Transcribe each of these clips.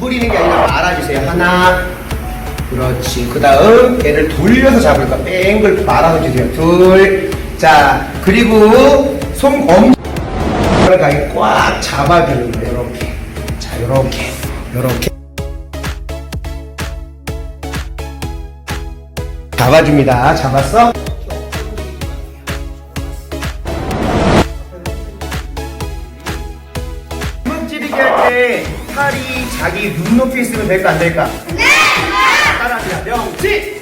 뿌리는 게 아니라 말아주세요. 하나. 그렇지. 그 다음 얘를 돌려서 잡을 거야. 뺑글 말아서 주세요. 둘. 자, 그리고 손 엄. 을 가게 꽉 잡아주는 거예요. 이렇게. 자, 이렇게. 이렇게. 잡아줍니다. 잡았어? 주먹찌르기 할때 팔이 자기 눈높이 있으면 될까 안 될까? 네! 따라합니다. 명치!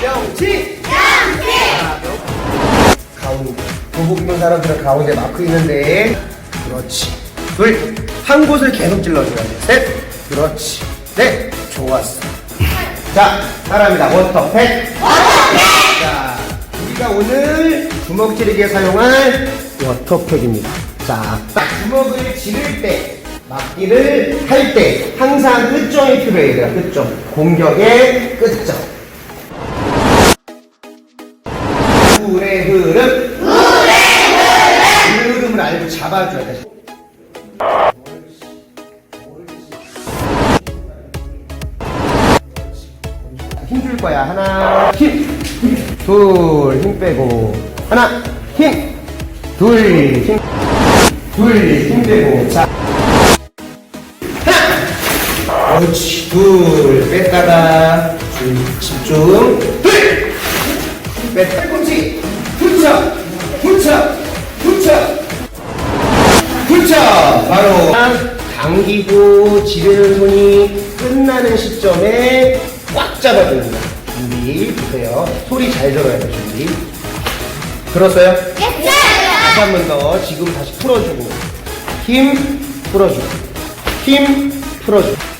명치! 명치! 자, 명- 가운데. 도복 입는 사람들은 가운데 마크 있는데. 그렇지. 둘. 한 곳을 계속 찔러줘야 돼. 셋. 그렇지. 넷. 좋았어. 자, 따라합니다. 워터팩. 워터팩! 자, 우리가 오늘 주먹 찌르기에 사용할 워터팩입니다. 자, 딱 주먹을 지를 때, 막기를 할 때 항상 끝점이 필요해요. 얘들아, 끝점. 공격의 끝점. 물의 흐름. 물의 흐름. 흐름을 알고 잡아줘야 돼. 힘줄 거야. 하나, 힘. 둘, 힘 빼고. 하나, 힘. 둘, 힘. 둘, 힘 빼고. 자. 그렇지. 둘, 뺐다가. 둘, 집중. 둘! 뺐, 팔꿈치. 붙여. 붙여. 붙여. 붙여. 바로. 당기고 지르는 손이 끝나는 시점에 꽉 거야. 준비. 보세요. 소리 잘 들어야 돼. 준비. 들었어요? 다시 한 번 더. 지금 다시 풀어주고. 힘 풀어주고. 힘 풀어주고.